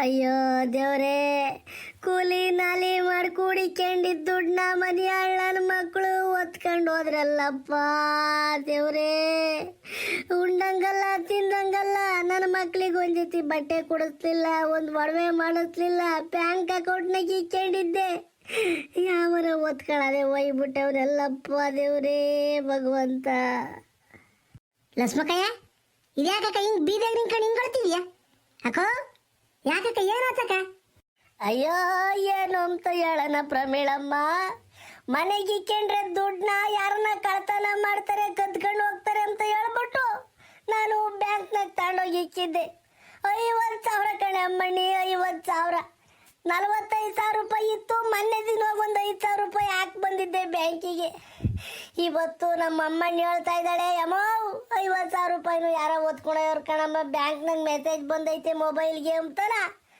ಅಯ್ಯೋ ದೇವ್ರೇ ಕೂಲಿ ನಾಲಿ ಮಾಡಿ ಕೂಡಿಕೊಂಡಿದ್ದ ದುಡ್ಡನ್ನ ಮನೆಯ ನನ್ನ ಮಕ್ಕಳು ಒತ್ಕೊಂಡು ಹೋದ್ರಲ್ಲಪ್ಪ ದೇವ್ರೇ. ಉಂಡಂಗಲ್ಲ, ತಿಂದಂಗಲ್ಲ ನನ್ನ ಮಕ್ಳಿಗೆ ಒಂದಿತಿ ಬಟ್ಟೆ ಕೊಡಿಸ್ಲಿಲ್ಲ, ಒಂದು ಒಡವೆ ಮಾಡಿಸ್ಲಿಲ್ಲ, ಬ್ಯಾಂಕ್ ಅಕೌಂಟ್ನಾಗ ಇಕ್ಕೊಂಡಿದ್ದೆ. ಯಾವನ ಒತ್ಕೊಳ್ಳದೆ ಒಯ್ಬಿಟ್ಟವ್ರೆಲ್ಲಪ್ಪ ದೇವ್ರೇ ಭಗವಂತ. ಲಕ್ಷ್ಮಕಯ್ಯ ಇದ್ಯಾಕ ಹಿಂಗ್ ಬೀದಾಗ ಹಿಂಗ್ ಹಿಂಗೊಳ್ತಿದ್ಯಾ ಅಕ್ಕೋ ಯಾಕಕ್ಕ ಏನಾತಕ್ಕ ಅಯ್ಯೋ, ಏನು ಅಂತ ಹೇಳನ ಪ್ರಮೀಳಮ್ಮ. ಮನೆಗೆ ಇಕ್ಕೊಂಡ್ರೆ ದುಡ್ಡನ್ನ ಯಾರನ್ನ ಕಳ್ತನ ಮಾಡ್ತಾರೆ, ಕದ್ಕೊಂಡು ಹೋಗ್ತಾರೆ ಅಂತ ಹೇಳ್ಬಿಟ್ಟು ನಾನು ಬ್ಯಾಂಕ್ನಾಗ ತಗೊಂಡೋಗಿ ಇಕ್ಕಿದ್ದೆ. ಐವತ್ತು ಸಾವಿರ ಕಣೆ ಅಮ್ಮಣ್ಣಿ, ಐವತ್ತು ಸಾವಿರ. ನಲವತ್ತೈದು ಸಾವಿರ ರೂಪಾಯಿ ಇತ್ತು. ಮೊನ್ನೆ ದಿನ ಒಂದು ಐದು ಸಾವಿರ ರೂಪಾಯಿ ಹಾಕಿ ಬಂದಿದ್ದೆ ಬ್ಯಾಂಕಿಗೆ. ಇವತ್ತು ನಮ್ಮ ಅಮ್ಮಣ್ಣ ಹೇಳ್ತಾ ಇದ್ದಾಳೆ ಅಮ್ಮ ಐವತ್ತು ಸಾವಿರ ರೂಪಾಯಿನು ಯಾರೋ ಓದ್ಕೊಳೋರ್ ಕಣಮ್ಮ. ಬ್ಯಾಂಕ್ನಾಗ ಮೆಸೇಜ್ ಬಂದೈತೆ ಮೊಬೈಲ್ಗೆ ಅಂತನ.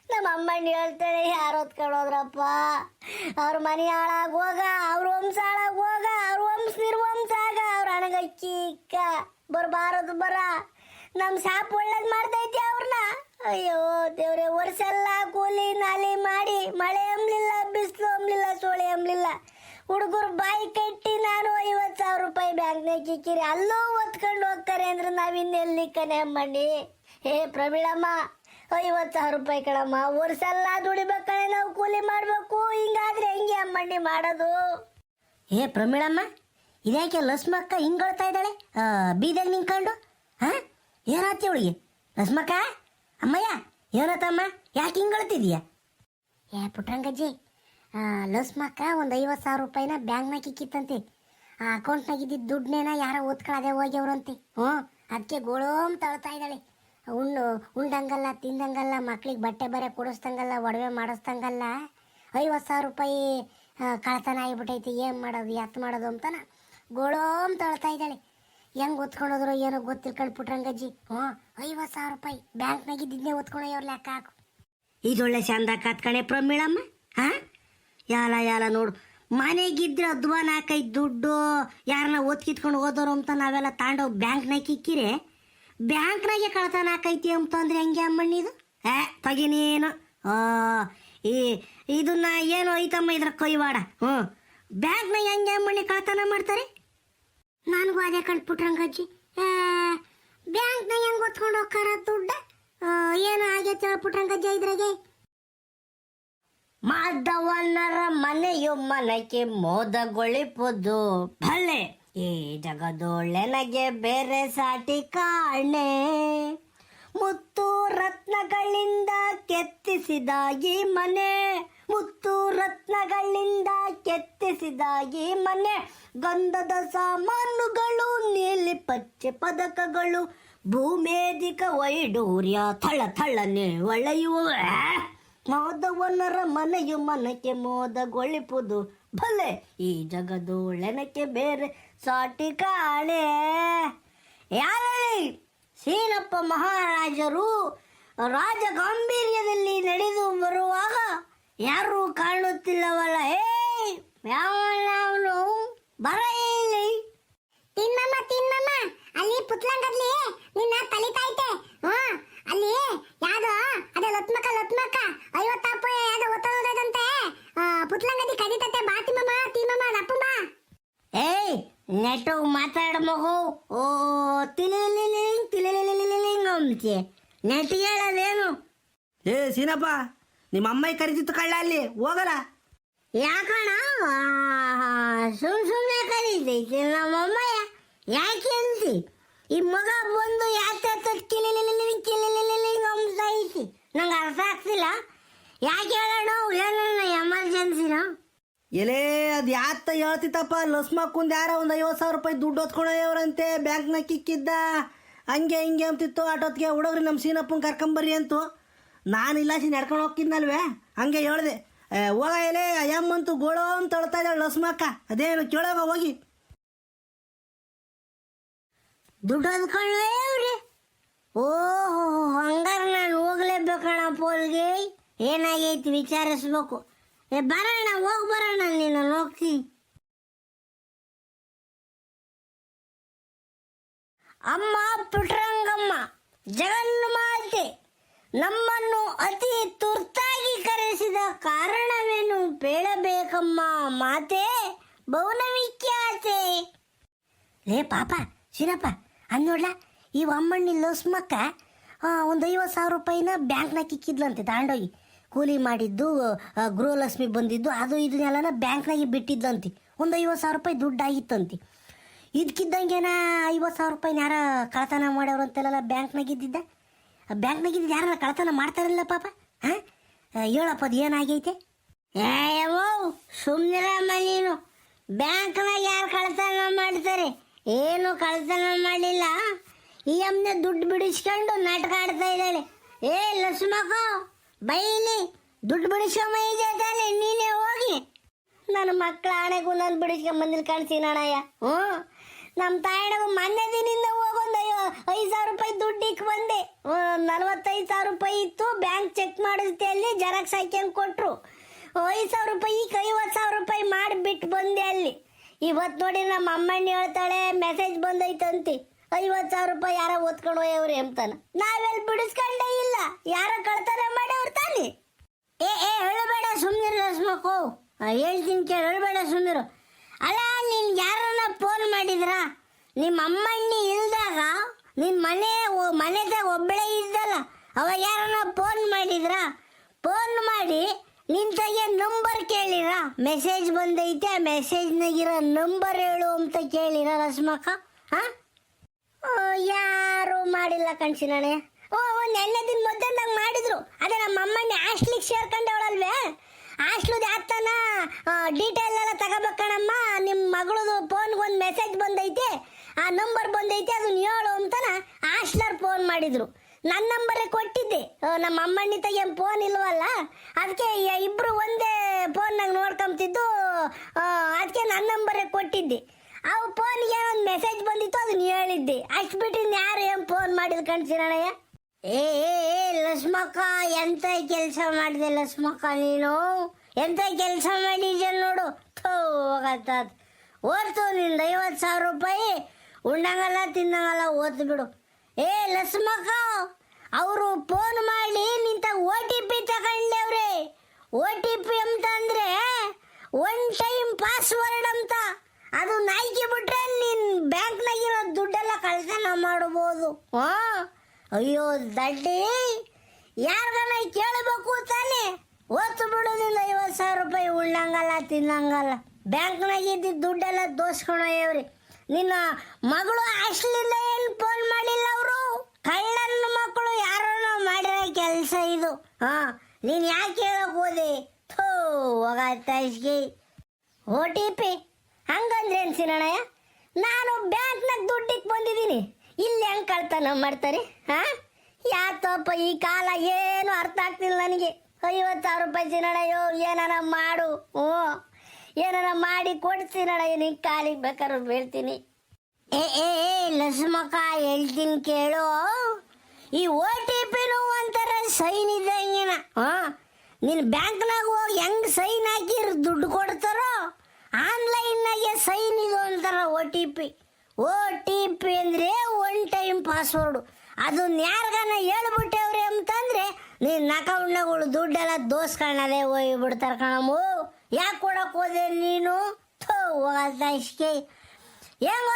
ನಮ್ಮ ಅಮ್ಮಣ್ಣ ಹೇಳ್ತಾಳೆ, ಯಾರು ಓದ್ಕೊಳೋದ್ರಪ್ಪ ಅವ್ರ ಮನೆ ಹಾಳಾಗ ಹೋಗ, ಅವ್ರ ವಂಶ ಹಾಳಾಗ ಹೋಗ, ಅವ್ರ ವಂಶ ನಿರ್ವಂಶ ಆಗ, ಅವ್ರ ಹಣಗಕ್ಕಿ ಇಕ್ಕ ಬರಬಾರದು ಬರ. ನಮ್ಮ ಶಾಪ್ ಒಳ್ಳೇದು ಮಾಡ್ತೈತಿ ಅವ್ರನ್ನ ಅಯ್ಯೋ ದೇವ್ರೆ ವರ್ಷ ಎಲ್ಲ ಕೂಲಿ ನಾಲಿ ಮಾಡಿ ಮಳೆ ಅಂಬ್ಲಿಲ್ಲ ಬಿಸಿಲು ಅಂಬ್ಲಿಲ್ಲ ಸೋಳೆ ಅಂಬ್ಲಿಲ್ಲ ಹುಡುಗರು ಬಾಯಿ ಕಟ್ಟಿ ನಾನು ಐವತ್ತು ಸಾವಿರ ರೂಪಾಯಿ ಬ್ಯಾಂಕ್ನಾಗ ಇಕ್ಕಿರಿ ಅಲ್ಲೂ ಒತ್ಕೊಂಡು ಹೋಗ್ತಾರೆ ಅಂದ್ರೆ ನಾವಿನ್ನೆಲ್ಲಿ ಕನೆ ಅಮ್ಮಣ್ಣಿ? ಹೇ ಪ್ರವೀಳಮ್ಮ ಐವತ್ತು ಸಾವಿರ ರೂಪಾಯಿ ಕಣಮ್ಮ ವರ್ಷ ಎಲ್ಲ ದುಡಿಬೇಕಣೆ ನಾವು ಕೂಲಿ ಮಾಡಬೇಕು. ಹಿಂಗಾದ್ರೆ ಹೆಂಗೆ ಅಮ್ಮಣ್ಣಿ ಮಾಡೋದು? ಏ ಪ್ರಮೀಳಮ್ಮ ಇದ್ಯಾಕೆ ಲಸ್ಮಕ್ಕ ಹಿಂಗೊಳ್ತಾ ಇದ್ದಾಳೆ? ಬೀದಾಗ ನಿಂತ್ಕೊಂಡು? ಹಾಂ ಏನಾತಿ ಅವಳಿಗೆ ಲಸ್ಮಕ್ಕ ಅಮ್ಮಯ್ಯ ಏನತ್ತಮ್ಮ ಯಾಕೆ ಹಿಂಗಳ್ತಿದೀಯ ಏ ಪುಟ್ರಂಗಜ್ಜಿ ಲಸ್ಮಕ್ಕ ಒಂದು ಐವತ್ತು ಸಾವಿರ ರೂಪಾಯಿನ ಬ್ಯಾಂಕ್ನಾಗ ಇಕ್ಕಿತ್ತಂತೆ. ಆ ಅಕೌಂಟ್ನಾಗ ಇದ್ದಿದ್ದ ದುಡ್ಡನ್ನೇನ ಯಾರೋ ಓದ್ಕೊಳ್ಳದೆ ಹೋಗ್ಯವ್ರಂತೆ. ಹ್ಞೂ ಅದಕ್ಕೆ ಗೋಳೋಮ್ ತಳ್ತಾ ಇದ್ದಾಳೆ. ಉಣ್ಣು, ಉಂಡಂಗಲ್ಲ, ತಿಂದಂಗಲ್ಲ, ಮಕ್ಳಿಗೆ ಬಟ್ಟೆ ಬರೆ ಕೊಡಿಸ್ದಂಗಲ್ಲ ಒಡವೆ ಮಾಡಿಸ್ದಂಗಲ್ಲ ಐವತ್ತು ಸಾವಿರ ರೂಪಾಯಿ ಕಳ್ತನ ಆಗಿಬಿಟ್ಟೈತಿ ಏನು ಮಾಡೋದು ಎತ್ತು ಮಾಡೋದು ಅಂತನ ಗೋಳೋಮ್ ತಳ್ತಾ ಇದ್ದಾಳೆ. ಹೆಂಗೆ ಓದ್ಕೊಂಡೋದ್ರು ಏನೋ ಗೊತ್ತಿಲ್ಕೊಂಡು ಪುಟ್ರಂಗಜ್ಜಿ. ಹ್ಞೂ, ಐವತ್ತು ಸಾವಿರ ರೂಪಾಯಿ ಬ್ಯಾಂಕ್ನಾಗ ಇದ್ದಿದ್ದೇ ಓದ್ಕೊಂಡೋಯವ್ರ ಲೆಕ್ಕ ಹಾಕು. ಇದೊಳ್ಳೆ ಚಂದ ಕತ್ಕಣೆ ಪ್ರಮೀಳಮ್ಮ, ಹಾ? ಯಾಲ ಯಾಲ ನೋಡು, ಮನೆಗಿದ್ರೆ ಅದ್ವಾ ನಾಲ್ಕೈದು ದುಡ್ಡು, ಯಾರನ್ನ ಓದ್ಕಿತ್ಕೊಂಡು ಹೋದೋರು ಅಂತ ನಾವೆಲ್ಲ ತಾಂಡೋಗಿ ಬ್ಯಾಂಕ್ನಾಗ ಇಕ್ಕಿರೆ ಬ್ಯಾಂಕ್ನಾಗೆ ಕಳ್ತನ ಹಾಕೈತಿ ಅಂತಂದ್ರೆ ಹೆಂಗೆ ಅಮ್ಮಣ್ಣಿದು ಏ ತಗಿನೇನು? ಈ, ಇದನ್ನ ಏನು ಐತಮ್ಮ ಇದ್ರ ಕೈವಾಡ ಹ್ಞೂ. ಬ್ಯಾಂಕ್ನಾಗ ಹೆಂಗೆ ಅಮ್ಮಣ್ಣಿ ಕಳ್ತನ ಮಾಡ್ತಾರೆ? ನನಗೂ ಅದೇ ಕಂಡ್ಬಿಟ್ರಂಗಜ್ಜಿ ಬ್ಯಾಂಕ್ನ ಹೆಂಗೆ ಹೊತ್ಕೊಂಡು ಹೋಗ್ತಾರ ದುಡ್ಡ? ಏನು ಆಗೈತೆ ಹೇಳ್ಬಿಟ್ರಂಗಜ್ಜಿ ಇದ್ರಾಗೆ. ಮಾಧವನರ ಮನೆಯು ಮನಕ್ಕೆ ಮೋದಗೊಳಿಪುದು. ಭಲೆ ಈ ಜಗದೊಳ್ಳೆನಗೆ ಬೇರೆ ಸಾಟಿ ಕಾಣೆ. ಮುತ್ತು ರತ್ನಗಳಿಂದ ಕೆತ್ತಿಸಿದಾಗಿ ಮನೆ. ಮುತ್ತು ರತ್ನಗಳಿಂದ ಕೆತ್ತಿಸಿದಾಗಿ ಮನೆ, ಗಂಧದ ಸಾಮಾನುಗಳು, ನೀಲಿ ಪಚ್ಚೆ ಪದಕಗಳು, ಭೂಮೇಧಿಕ ವೈಡೂರ್ಯ ಥಳ ಥಳನೆ ಒಳೆಯುವ ಮಾಧವನರ ಮನೆಯು ಮನಕ್ಕೆ ಮೋದಗೊಳಿಪುದು. ಭಲೆ, ಈ ಜಗದೋಳೆನಕ್ಕೆ ಬೇರೆ ಸಾಟಿ ಕಾಳೆ. ಯಾರಲ್ಲಿ ಸೀನಪ್ಪ ಮಹಾರಾಜರು ರಾಜ ಗಾಂಭೀರ್ಯದಲ್ಲಿ ನಡೆದು ಬರುವಾಗ ಯಾರೂ ಕಾಣುತ್ತಿಲ್ಲವಲ್ಲ. ಏ ಯಾವನು ಬರ ಇಲ್ಲಿ. ತಿನ್ನಮ್ಮ ತಿನ್ನಮ್ಮ. ಅಲ್ಲಿ ಪುತ್ಲಂಗದ್ಲಿ ನಿನ್ನ ತಲಿತೈತೆ ಹಾ ಅಲ್ಲಿ ಯಾವ್ದು ಅದೇ ಲತ್ಮಕ ಲತ್ಮಕ. ಐವತ್ತ ರೂಪಾಯಿ ಯಾವ್ದೋ ಒತ್ತಡದಂತೆ ಪುತ್ಲಂಗದಿ ಕದಿತತೆ. ಬಾ ತಿಮ್ಮಮ್ಮ ತಿಮ್ಮಮ್ಮ ನಪ್ಪಮ್ಮ. ಏಯ್ ನೆಟ್ಟು ಮಾತಾಡ ಮಗು. ಓ ತಿಲಿಲಿಲಿಂಗ್ ತಿಲಿಲಿಲಿಲಿಂಗ್ ಅಂತೆ ನೆಟ್ ಹೇಳೋದೇನು? ಏ ಸೀನಪ್ಪ. ನಿಮ್ಮ ಅಮ್ಮಯ್ಯ ಕರೀತಿತ್ತು ಕಳ್ಳ ಅಲ್ಲಿ ಹೋಗಲ್ಲ. ಯಾಕಣ ಸುಮ್ ಸುಮ್ಮನೆ ಕರೀತೈತಿ ನಮ್ಮಮ್ಮಯ್ಯ ಯಾಕೆ ಅಂತಿ? ಈ ಮಗ ಬಂದು ಯಾಕೆ ಐತಿ ನಂಗೆ ಅರ್ಥ ಆಗ್ತಿಲ್ಲ. ಯಾಕೆ ಹೇಳೋಣ ಏನನ್ನ ಎಮರ್ಜೆನ್ಸಿನ? ಎಲೇ ಅದು ಯಾತ ಹೇಳ್ತಿತ್ತಪ್ಪ? ಲಸ್ಮಕ್ಕುಂದು ಯಾರೋ ಒಂದು ಐವತ್ತು ಸಾವಿರ ರೂಪಾಯಿ ದುಡ್ಡು ಹೊತ್ಕೊಂಡವ್ರಂತೆ ಬ್ಯಾಂಕ್ನಾಗ ಕಿಕ್ಕಿದ್ದ. ಹಂಗೆ ಹಿಂಗೆ ಅಂತಿತ್ತು ಆಟೋತ್ಗೆ ಹುಡುಗ್ರಿ ನಮ್ಮ ಸೀನಪ್ಪನ ಕರ್ಕೊಂಬರ್ರಿ ಅಂತು. ನಾನು ಇಲ್ಲಾಸಿ ನಡ್ಕೊಂಡು ಹೋಗ್ತಿದ್ನಲ್ವೇ? ಹಂಗೆ ಹೇಳ್ದೆ. ಹೋಗ ಎಲೆ ಅಯ್ಯಮ್ಮಂತೂ ಗೋಳೋ ಅಂತ ಹೇಳ್ತಾ ಇದ್ದಾಳೆ ಲಸ್ಮಕ್ಕ. ಅದೇ ಕೇಳೋಗ ಹೋಗಿ. ದುಡ್ಡು ಅಂದ್ಕೊಳ್ಳೇವ್ರಿ ಓಹೋ, ಹಂಗಾರ ನಾನು ಹೋಗ್ಲೇಬೇಕಣ ಪೋಲ್ಗೆ ಏನಾಗೈತಿ ವಿಚಾರಿಸ್ಬೇಕು. ಏ, ಬರೋಣ, ಹೋಗಿ ಬರೋಣ ನೀನು ಹೋಗ್ತೀನಿ. ಅಮ್ಮ, ಪುಟ್ರಂಗಮ್ಮ ಜಗನ್ಮಾತೆ ನಮ್ಮನ್ನು ಅತಿ ತುರ್ತಾಗಿ ಕರೆಸಿದ ಕಾರಣವೇನು ಹೇಳಬೇಕಮ್ಮ ಮಾತೆ? ಬೌನವಿಖ್ಯಾತೆ ಲೇ ಪಾಪ, ಶಿರಪ್ಪ ಅನ್ನೋಡ್ಲ ಈ ಅಮ್ಮಣ್ಣಿ ಲೋಸ್ಮಕ್ಕ ಒಂದು ಐವತ್ತು ಸಾವಿರ ರೂಪಾಯಿನ ಬ್ಯಾಂಕ್ನಾಗ ಕಿಕ್ಕಿದ್ಲಂತೆ, ತಾಂಡೋಗಿ. ಕೂಲಿ ಮಾಡಿದ್ದು ಗೃಹಲಕ್ಷ್ಮಿ ಬಂದಿದ್ದು, ಅದು ಇದನ್ನೆಲ್ಲನ ಬ್ಯಾಂಕ್ನಾಗೆ ಬಿಟ್ಟಿದ್ದಂತೆ ಒಂದು ಐವತ್ತು ಸಾವಿರ ರೂಪಾಯಿ ದುಡ್ಡು ಆಗಿತ್ತಂತೆ ಇದಕ್ಕಿದ್ದಂಗೆನ ಐವತ್ತು ಸಾವಿರ ರೂಪಾಯಿನ ಯಾರ ಕಳತನ ಮಾಡೋರು ಅಂತೆಲ್ಲ ಬ್ಯಾಂಕ್ನಾಗ ಇದ್ದಿದ್ದ? ಬ್ಯಾಂಕ್ನಾಗ ಇದ್ದಿದ್ದು ಯಾರ ಕಳತನ ಮಾಡ್ತಾರಲ್ಲ ಪಾಪ? ಹಾಂ ಹೇಳಪ್ಪ, ಅದು ಏನಾಗೈತೆ? ಏವೋ ಸುಮ್ಮನಿರಮ್ಮ ನೀನು. ಬ್ಯಾಂಕ್ನಾಗ ಯಾರು ಕಳತನ ಮಾಡ್ತಾರೆ? ಏನು ಕಳತನ ಮಾಡಿಲ್ಲ ಈ ಅಮ್ಮನೆ ದುಡ್ಡು ಬಿಡಿಸ್ಕೊಂಡು ನಾಟಕ ಆಡ್ತಾ ಇದ್ದಾಳೆ. ಏ ಲಸ್ಮಕ್ಕ ಬೈಲಿ. ದುಡ್ಡು ಬಿಡಿಸೋ ತಾನೆ ನೀನೇ ಹೋಗಿ. ನನ್ನ ಮಕ್ಕಳ ಆಣೆಗೂ ನಾನು ಬಿಡಿಸ್ಕೊಂಡ್ ಬಂದಿಲ್ಲ ನಾಣಯ್ಯ. ಹ್ಞೂ ನಮ್ಮ ತಾಯಣಗೂ ಮೊನ್ನೆ ದಿನಿಂದ ಹೋಗೊಂದು ಐದು ಸಾವಿರ ರೂಪಾಯಿ ದುಡ್ಡು ಇಕ್ ಬಂದೆ ನಲವತ್ತೈದು ಸಾವಿರ ರೂಪಾಯಿ ಇತ್ತು. ಬ್ಯಾಂಕ್ ಚೆಕ್ ಮಾಡಿದ್ದೆ ಅಲ್ಲಿ, ಜೆರಾಕ್ಸ್ ಹಾಕ್ಯಂಗೆ ಕೊಟ್ಟರು ಐದು ಸಾವಿರ ರೂಪಾಯಿ ಈಗ ಐವತ್ತು ಸಾವಿರ ರೂಪಾಯಿ ಮಾಡಿ ಬಿಟ್ಟು ಬಂದೆ ಅಲ್ಲಿ. ಇವತ್ತು ನೋಡಿ ನಮ್ಮ ಅಮ್ಮಣ್ಣ ಹೇಳ್ತಾಳೆ ಮೆಸೇಜ್ ಬಂದೈತಂತಿ. ಐವತ್ತು ಸಾವಿರ ರೂಪಾಯಿ ಯಾರೋ ಓದ್ಕೊಂಡು ಹೋಯವ್ರಿ ಅಂತಾನೆ. ನಾವೆಲ್ಲಿ ಬಿಡಿಸ್ಕೊಂಡೇ ಇಲ್ಲ. ಯಾರೋ ಮಾಡಿ ಅವ್ರು ತಾನೆ. ಏ ಏ, ಹೇಳಬೇಡ ಸುಮ್ಮನಿರು ರಸ್ಮಕ್ಕು ಹೇಳ್ತೀನಿ ಕೇಳಿ, ಹೇಳಬೇಡ ಸುಮ್ಮನಿರು ಅಲ್ಲ, ನೀನು ಯಾರನ್ನ ಫೋನ್ ಮಾಡಿದ್ರಾ? ನಿಮ್ಮ ಅಮ್ಮಣ್ಣಿ ಇಲ್ದಾಗ ನಿನ್ನ ಮನೆ ಮನೆದಾಗ ಒಬ್ಬಳೇ ಇದ್ದಲ್ಲ ಅವಾಗ ಯಾರನ್ನ ಫೋನ್ ಮಾಡಿದ್ರಾ? ಫೋನ್ ಮಾಡಿ ನಿನ್ ತಗೆ ನಂಬರ್ ಕೇಳಿರ? ಮೆಸೇಜ್ ಬಂದೈತೆ, ಆ ಮೆಸೇಜ್ನಾಗಿರೋ ನಂಬರ್ ಹೇಳು ಅಂತ ಕೇಳಿರ ರಸ್ಮಕ್ಕ? ಹಾಂ ಯಾರು ಮಾಡಿಲ್ಲ ಕಣ್ಸಿನಣೆ ಓ ಒಂದು ಎಣ್ಣೆ ದಿನ ಮಧ್ಯಾಹ್ನದಾಗ ಮಾಡಿದ್ರು. ಅದೇ ನಮ್ಮ ಅಮ್ಮಣ್ಣಿ ಹಾಸ್ಟ್ಲಿಗೆ ಸೇರ್ಕೊಂಡವಳಲ್ವೇ? ಹಾಸ್ಟ್ಲದ ಯಾತನ ಡೀಟೇಲ್ ಎಲ್ಲ ತಗೋಬೇಕಣಮ್ಮ ನಿಮ್ಮ ಮಗಳದು ಫೋನ್ಗೆ ಒಂದು ಮೆಸೇಜ್ ಬಂದೈತೆ. ಆ ನಂಬರ್ ಬಂದೈತೆ, ಅದನ್ನ ಹೇಳು ಅಂತನ ಹಾಸ್ಟ್ಲರ್ ಫೋನ್ ಮಾಡಿದ್ರು. ನನ್ನ ನಂಬರೇ ಕೊಟ್ಟಿದ್ದೆ. ನಮ್ಮ ಅಮ್ಮಣ್ಣಿ ತಗೆ ಫೋನ್ ಇಲ್ವಲ್ಲ? ಅದಕ್ಕೆ ಇಬ್ರು ಒಂದೇ ಫೋನ್ನಾಗ ನೋಡ್ಕೊಂತಿದ್ದು ಅದಕ್ಕೆ ನನ್ನ ನಂಬರೇ ಕೊಟ್ಟಿದ್ದೆ. ಅವು ಫೋನ್ಗೆ ಒಂದು ಮೆಸೇಜ್ ಬಂದಿತ್ತು, ಅದನ್ನ ಹೇಳಿದ್ದೆ. ಅಷ್ಟು ಬಿಟ್ಟು ಯಾರು ಏನು ಫೋನ್ ಮಾಡಿದ್ ಕಣ್ಸಿರಣ್ಣಯ್ಯ ಏ ಲಸ್ಮಕ್ಕ, ಎಂತ ಕೆಲಸ ಮಾಡಿದೆ ಲಸ್ಮಕ್ಕ ನೀನು? ಎಂತ ಕೆಲಸ ಮಾಡಿದ್ಯ ನೋಡು. ಥೋ ಹೋಗತ್ತಾದ ಓದ್ತು ನಿಂದ, ಐವತ್ತು ಸಾವಿರ ರೂಪಾಯಿ. ಉಣ್ಣಂಗಲ್ಲ, ತಿನ್ನಂಗಲ್ಲ ಓದ್ ಬಿಡು. ಏ, ಲಸ್ಮಕ್ಕ, ಅವರು ಫೋನ್ ಮಾಡಿ ನಿಂತ ಓ ಟಿ ಪಿ ತಗೊಂಡವ್ರೆ ಓ ಟಿ ಪಿ ಅಂತಂದ್ರೆ ಒನ್ ಟೈಮ್ ಪಾಸ್ವರ್ಡ್ ಅಂತ. ಅದು ನಾಯ್ಕಿ ಬಿಟ್ರೆ ನಿನ್ ಬ್ಯಾಂಕ್ನಾಗಿರೋ ದುಡ್ಡೆಲ್ಲ ಕಳ್ತನ ಮಾಡ್ಬೋದು. ಹಾ? ಅಯ್ಯೋ ದಡ್ಡಿ ಯಾರ್ಗನ ಕೇಳಬೇಕು ತಾನೆ? ಒತ್ತು ಬಿಡೋದಿಲ್ಲ ಐವತ್ತು ಸಾವಿರ ರೂಪಾಯಿ ಉಳ್ಳಂಗಲ್ಲ, ತಿನ್ನಂಗಲ್ಲ. ಬ್ಯಾಂಕ್ನಾಗ ಇದ್ದಿದ್ದ ದುಡ್ಡೆಲ್ಲ ದೋಸ್ಕೊಂಡೋಯವ್ರಿ ನಿನ್ನ ಮಗಳು ಅಷ್ಟಲಿಂದ ಏನು ಫೋನ್ ಮಾಡಿಲ್ಲ ಅವರು? ಕಳ್ಳನ ಮಕ್ಕಳು ಯಾರನ್ನ ಮಾಡಿರೋ ಕೆಲಸ ಇದು. ಹಾ, ನೀನು ಯಾಕೆ ಹೇಳಕ್ ಹೋದೆ? ಥೋ ಹೋಗಾಯ್ತಾಯಿಸ್ಗೆ ಓ ಟಿ ಪಿ, ಹಂಗಂದ್ರೆ ಏನು ಸಿನಣ್ಣಯ್ಯ ನಾನು ಬ್ಯಾಂಕ್ನಾಗ ದುಡ್ಡಿಗೆ ಬಂದಿದ್ದೀನಿ. ಇಲ್ಲಿ ಹೆಂಗ್ ಕಳ್ತನ ಮಾಡ್ತಾರೆ ಹಾ ಯಾತಪ್ಪ ಈ ಕಾಲ ಏನು ಅರ್ಥ ಆಗ್ತಿಲ್ಲ ನನಗೆ. ಐವತ್ತು ಸಾವಿರ ರೂಪಾಯಿ ಸಿನಡಯ್ಯೋ ಏನಾರ ಮಾಡು ಓ ಏನಾರ ಮಾಡಿ ಕೊಡ್ತೀನಣ್ಣಯ್ಯ ನಿನ್ ಕಾಲಿಗೆ ಬೇಕಾದ್ರೆ ಬೀಳ್ತೀನಿ. ಏ ಏ ಲಕ್ಷ್ಮಕ್ಕ ಹೇಳ್ತೀನಿ ಕೇಳು. ಈ ಒ ಟಿ ಪಿನೂ ಒಂಥರ ಸೈನ್ ಇದ್ದಂಗೆನ ಹಾ? ನೀನು ಬ್ಯಾಂಕ್ನಾಗ ಹೋಗಿ ಹೆಂಗ್ ಸೈನ್ ಹಾಕಿ ದುಡ್ಡು ಕೊಡ್ತಾರೋ, ಆನ್ಲೈನ್ನಾಗೆ ಸೈನ್ ಇದು ಅಂತಾರ O T P. O T P ಅಂದರೆ ಪಾಸ್ವರ್ಡು ಅದನ್ನ ಯಾರಿಗಾನ ಹೇಳ್ಬಿಟ್ಟೆವ್ರಿ ಅಂತಂದ್ರೆ ನೀ ಅಕೌಂಟ್ನಾಗಳು ದುಡ್ಡೆಲ್ಲ ದೋಸ್ಗಳನ್ನದೇ ಹೋಗಿ ಬಿಡ್ತಾರೆ ಕಣಮ್ಮು. ಯಾಕೆ ಕೊಡಕ್ಕೆ ಹೋದೆ ನೀನು? ಥೋ ಇಷ್ಟೇ ಏನ್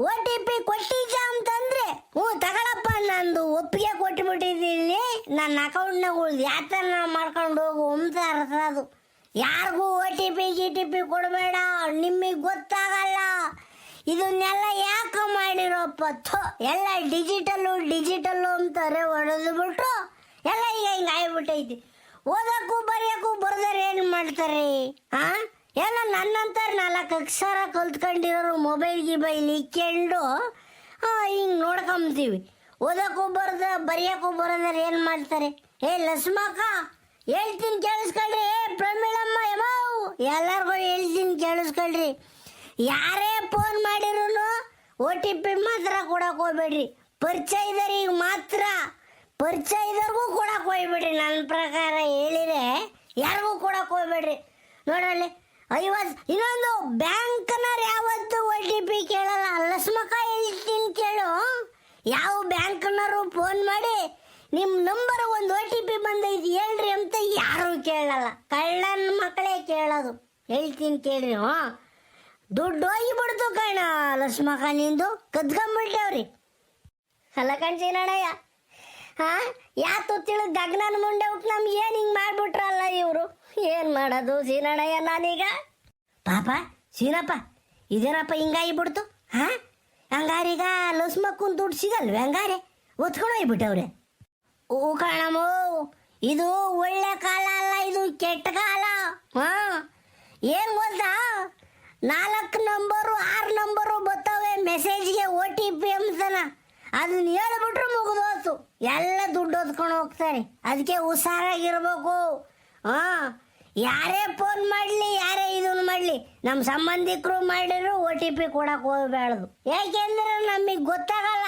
ಓ ಟಿ ಪಿ ಕೊಟ್ಟಿದ್ದ ಅಂತಂದ್ರೆ, ಹ್ಞೂ, ತಗೊಳಪ್ಪ, ನಂದು ಒಪ್ಪಿಗೆ ಕೊಟ್ಬಿಟ್ಟಿದ್ದೀನಿ. ನನ್ನ ಅಕೌಂಟ್ನಾಗ ಯಾತನ ಮಾಡ್ಕೊಂಡು ಹೋಗು ಅಂತ ಅದು. ಯಾರಿಗೂ O T P G T P ಕೊಡಬೇಡ. ನಿಮಗೆ ಗೊತ್ತಾಗಲ್ಲ. ಇದನ್ನೆಲ್ಲ ಯಾಕೆ ಮಾಡಿರೋ ಪತ್ತು ಎಲ್ಲ ಡಿಜಿಟಲ್ಲು ಡಿಜಿಟಲ್ಲು ಅಂತಾರೆ ಹೊಡೆದು ಬಿಟ್ಟು ಎಲ್ಲ ಈಗ ಹಿಂಗೆ ಆಗ್ಬಿಟ್ಟೈತಿ. ಓದೋಕ್ಕೂ ಬರೆಯೋಕ್ಕೂ ಬರ್ದಾರೆ ಏನು ಮಾಡ್ತಾರೆ? ಹಾ ಎಲ್ಲ ನನ್ನಂತಾರೆ ನಾಲ್ಕು ಅಕ್ಷರ ಕಲ್ತ್ಕೊಂಡಿರೋರು ಮೊಬೈಲ್ ಗಿಬೈಲ್ ಇಕ್ಕೊಂಡು ಹಿಂಗೆ ನೋಡ್ಕೊಂಬ್ತೀವಿ ಓದೋಕ್ಕೂ ಬರ್ದ, ಬರೆಯೋಕ್ಕೂ ಬರೋದಾರೆ ಏನು ಮಾಡ್ತಾರೆ? ಏ, ಲಸ್ಮಕ್ಕ, ಹೇಳ್ತೀನಿ ಕೇಳಿಸ್ಕೊಳ್ರಿ. ಏ, ಪ್ರಮೀಳಮ್ಮ ಯಮಾವ್ ಎಲ್ಲರಿಗೂ ಹೇಳ್ತೀನಿ ಕೇಳಿಸ್ಕೊಳ್ರಿ. ಯಾರೇ ಫೋನ್ ಮಾಡಿದ್ರು ಓ ಟಿ ಪಿ ಮಾತ್ರ ಕೊಡಕ್ಕೆ ಹೋಗ್ಬೇಡ್ರಿ. ಪರಿಚಯದವ್ರಿಗೆ ಮಾತ್ರ, ಪರಿಚಯ ಪರಿಚಯದವ್ರಿಗೂ ಕೊಡಕ್ಕೆ ಹೋಗ್ಬೇಡ್ರಿ. ನನ್ನ ಪ್ರಕಾರ ಹೇಳಿರೆ ಯಾರಿಗೂ ಕೊಡಕ್ಕೆ ಹೋಗ್ಬೇಡ್ರಿ. ನೋಡ್ರಲ್ಲಿ ಐವತ್ತು ಇನ್ನೊಂದು ಬ್ಯಾಂಕ್ನವ್ರು ಯಾವತ್ತು ಓ ಟಿ ಪಿ ಕೇಳಲ್ಲ. ಲಸ್ಮಕ ಹೇಳ್ತೀನಿ ಕೇಳು. ಯಾವ ಬ್ಯಾಂಕ್ನವರು ಫೋನ್ ಮಾಡಿ ನಿಮ್ಮ ನಂಬರ್ ಒಂದು ಓ ಟಿ ಪಿ ಬಂದೈತಿ ಹೇಳ್ರಿ ಅಂತ ಯಾರು ಕೇಳಲ್ಲ. ಕಳ್ಳನ ಮಕ್ಕಳೇ ಕೇಳೋದು. ಹೇಳ್ತೀನಿ ಕೇಳ್ರಿ ಹ್ಞೂ ದುಡ್ಡು ಹೋಗಿಬಿಡ್ತು ಕಣ ಲಕ್ಷ್ಮಕ್ಕ ನಿಂದು ಕದ್ಕೊಂಬಿಟ್ಟವ್ರಿ ಅಲ್ಲ ಕಣ್ಸಿ ಸೀನಣ್ಣಯ್ಯ ಹಾ? ಯಾತು ತಿಳಿದ್ ಗಗನನ ಮುಂಡೆ ಉಟ್ ನಮ್ಗೆ ಏನು ಹಿಂಗೆ ಮಾಡ್ಬಿಟ್ರಲ್ಲ ಇವರು? ಏನು ಮಾಡೋದು ಸೀನಣ್ಣಯ್ಯ ನಾನೀಗ? ಪಾಪ ಸೀನಪ್ಪ ಇದೇನಪ್ಪ ಹಿಂಗಾಗಿ ಬಿಡ್ತು, ಹಾ? ಹಂಗಾರೀಗ ಲಸ್ಮಕ್ಕನ್ ದುಡ್ಡು ಸಿಗಲ್ವೇ ಹಂಗಾರೆ? ಒತ್ಕೊಂಡು ಹೋಗ್ಬಿಟ್ಟವ್ರೆ. ಓ ಕಾಣಮ್ಮ, ಇದು ಒಳ್ಳೆ ಕಾಲ ಅಲ್ಲ, ಇದು ಕೆಟ್ಟ ಕಾಲ. ಹಾ? ಏನ್ ಗೊತ್ತಾ? ನಾಲ್ಕು ನಂಬರು, ಆರು ನಂಬರು ಬರ್ತವೆ. ಮೆಸೇಜ್ಗೆ ಒ ಟಿ ಪಿ ಅಂತನ. ಅದನ್ನ ಹೇಳ್ಬಿಟ್ರೆ ಮುಗಿದೋತು ಎಲ್ಲ ದುಡ್ಡು ಹೊತ್ಕೊಂಡು ಹೋಗ್ತಾರೆ. ಅದಕ್ಕೆ ಹುಷಾರಾಗಿರ್ಬೇಕು. ಹಾ. ಯಾರೇ ಫೋನ್ ಮಾಡಲಿ, ಯಾರೇ ಇದನ್ನು ಮಾಡಲಿ ನಮ್ಮ ಸಂಬಂಧಿಕರು ಮಾಡಿದ್ರು ಒ ಟಿ ಪಿ ಕೊಡಕ್ಕೆ ಹೋಗ್ಬೇಡ್ದು ಯಾಕೆಂದ್ರೆ ನಮಗೆ ಗೊತ್ತಾಗಲ್ಲ.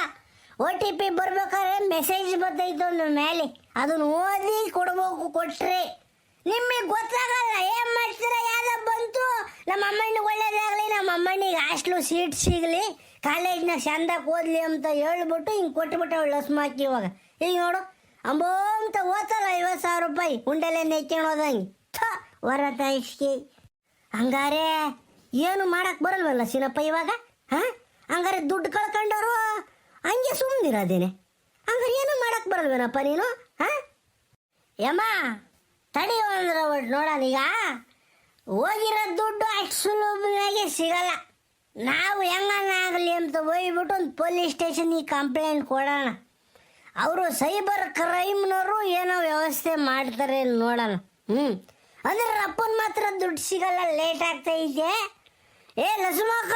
ಒ ಟಿ ಪಿ ಬರ್ಬೇಕಾದ್ರೆ ಮೆಸೇಜ್ ಬರ್ತೈತೆ ಒಂದು ಮೇಲೆ ಅದನ್ನ ಓದಿ ಕೊಡ್ಬೇಕು ಕೊಟ್ರಿ. ನಿಮಗೆ ಗೊತ್ತಾಗಲ್ಲ, ಏನು ಮಾಡ್ತೀರಾ? ಯಾವ್ದೋ ಬಂತು. ನಮ್ಮ ಅಮ್ಮನಿಗೆ ಒಳ್ಳೇದಾಗಲಿ ನಮ್ಮ ಅಮ್ಮನಿಗೆ ಹಾಸ್ಟ್ಲು ಸೀಟ್ ಸಿಗಲಿ ಕಾಲೇಜ್ನಾಗ ಚಂದಾಗಿ ಓದ್ಲಿ ಅಂತ ಹೇಳ್ಬಿಟ್ಟು ಹಿಂಗೆ ಕೊಟ್ಬಿಟ್ಟು ಲಸ್ಮಾಕಿ ಇವಾಗ. ಈಗ ನೋಡು ಅಂಬೋ ಅಂತ ಓದ್ತಲ್ಲ ಐವತ್ತು ಸಾವಿರ ರೂಪಾಯಿ, ಉಂಡೆಲೆ ನೆಚ್ಕೊಂಡು ಹೋದಂಗೆ ಥ ಹಂಗಾರೆ ಏನು ಮಾಡಕ್ ಬರಲ್ವಲ್ಲ ಸೀನಪ್ಪ ಇವಾಗ? ಹಾಂ? ಹಂಗಾರೆ ದುಡ್ಡು ಕಳ್ಕೊಂಡವರು ಹಂಗೆ ಸುಮ್ಮನಿರೋದೇನೆ ಹಂಗಾರೆ ಏನು ಮಾಡಕ್ ಬರಲ್ವೇನಪ್ಪ ನೀನು? ಹಾಂ? ಯಮ್ಮ, ತಡಿ ಅಂದ್ರೆ ನೋಡೋಣ ಈಗ ಹೋಗಿರೋ ದುಡ್ಡು ಅಷ್ಟು ಸುಲಭನಾಗೆ ಸಿಗಲ್ಲ. ನಾವು ಹೆಂಗನಾಗಲಿ ಅಂತ ಹೋಗ್ಬಿಟ್ಟು ಒಂದು ಪೊಲೀಸ್ ಸ್ಟೇಷನಿಗೆ ಕಂಪ್ಲೇಂಟ್ ಕೊಡೋಣ. ಅವರು ಸೈಬರ್ ಕ್ರೈಮ್ನವರು ಏನೋ ವ್ಯವಸ್ಥೆ ಮಾಡ್ತಾರೆ ನೋಡೋಣ. ಹ್ಞೂ ಅಂದ್ರೆ ಅಪ್ಪನ ಮಾತ್ರ ದುಡ್ಡು ಸಿಗಲ್ಲ, ಲೇಟ್ ಆಗ್ತೈತೆ ಏ, ಲಸುಮಕ್ಕ,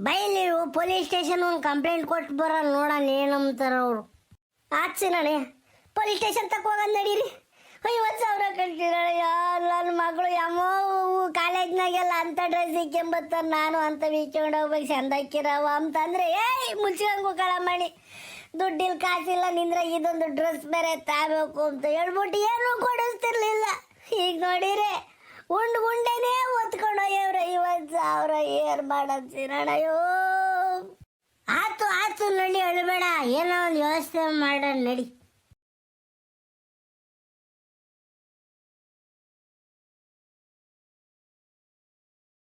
ಬೈಲಿ ಪೊಲೀಸ್ ಸ್ಟೇಷನ್ ಒಂದು ಕಂಪ್ಲೇಂಟ್ ಕೊಟ್ಟು ಬರೋಣ, ನೋಡೋಣ ಏನಂತಾರ ಅವರು. ಆಚೆ ನಡೆ. ಪೊಲೀಸ್ ಸ್ಟೇಷನ್ ತಕ್ಕ ನಡೀರಿ. ಐವತ್ತು ಸಾವಿರ ಕಳ್ಸಿರಯ್ಯ ನನ್ನ ಮಗಳು ಯಮ್ಮೋ ಕಾಲೇಜ್ನಾಗೆಲ್ಲ ಅಂತ ಡ್ರೆಸ್ ಇಕ್ಕೆಂಬತ್ತಾರ ನಾನು ಅಂತ ಬೀಚ್ಕೊಂಡು ಹೋಗ್ಬೇಕು. ಚಂದ ಹಾಕಿರವ ಅಂತಂದ್ರೆ, ಏಯ್ ಕಳ ಕಳಮಣಿ. ದುಡ್ಡಿಲ್ಲ ಕಾಸಿಲ್ಲ ನಿಂದ್ರಾಗ ಇದೊಂದು ಡ್ರೆಸ್ ಬೇರೆ ತಾಬೇಕು ಅಂತ ಹೇಳ್ಬಿಟ್ಟು ಏನೂ ಕೊಡಿಸ್ತಿರ್ಲಿಲ್ಲ. ಈಗ ನೋಡಿರಿ ಉಂಡು ಉಂಡೇನೆ ಒತ್ಕೊಂಡು ಹೋಗ್ಯವ್ರ. ಐವತ್ತು ಸಾವಿರ ಏರ್ ಮಾಡಂತೀರಣ್ಣಯ್ಯೋ. ಆತು ಆತು, ನಡಿ ಹೇಳ್ಬೇಡ ಏನೋ ಒಂದು ವ್ಯವಸ್ಥೆ ಮಾಡೋಣ, ನಡಿ.